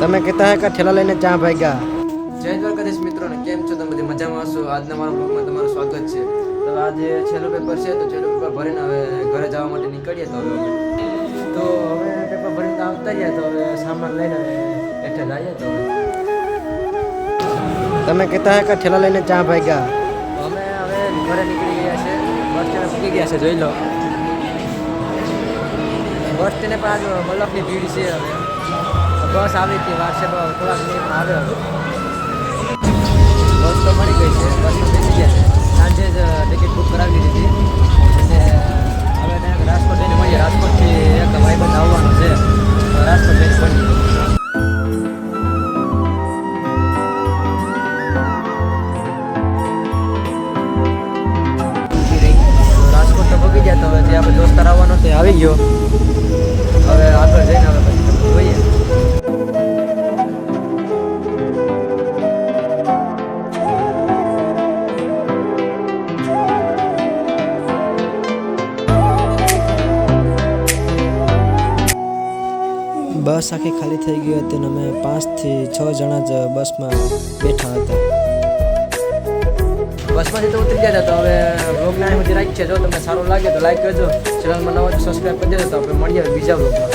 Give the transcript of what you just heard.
તમે કહેતા કે ઠેલા લઈને ચા ભાગ્યા? જય દ્વારકાધીશ મિત્રોને કેમ છો? તમે બધી મજામાં હશો? આજના મારા બ્લોગમાં તમારું સ્વાગત છે. તો આજે છેલ્લું પેપર છે તો છેલ્લું પેપર ભરીને હવે ઘરે જવા માટે નીકળીએ તો હવે. તો હવે પેપર ભરીને આવતા રહ્યા તો હવે સામાન લઈને એટલે જઈએ તો તમે કહેતા કે ઠેલા લઈને ચા ભાગ્યા? અમે હવે ઘરે નીકળી ગયા છે. બસ સ્ટેન્ડ ફૂકી ગયા છે જોઈ લો. બસ સ્ટેન્ડ પણ આજ મલકની ભીડ છે હવે. બસ આવી હતી વાર છે બસ થોડાક મિનિટમાં આવે હતો. બસ તો મળી ગઈ છે બસમાં બેસી ગયા છે. સાંજે જ ટિકિટ બુક કરાવી દીધી અને હવે રાજકોટ જઈને મળીએ રાજકોટથી એક ભાઈબંધ આવવાનો છે. રાજકોટ જઈને મળીએ તો રાજકોટ બસ આખી ખાલી થઈ ગઈ હતી અને અમે પાંચથી છ જણા જ બસમાં બેઠા હતા. બસમાંથી તો ઉતરી ગયા તો હવે બ્લોગને અહીં સુધી રાખીએ જો તમને સારું લાગે તો લાઈક કરજો. ચેનલમાં નવા સબસ્ક્રાઈબ કરી દેજો. તો આપણે મળીએ બીજા બ્લોગમાં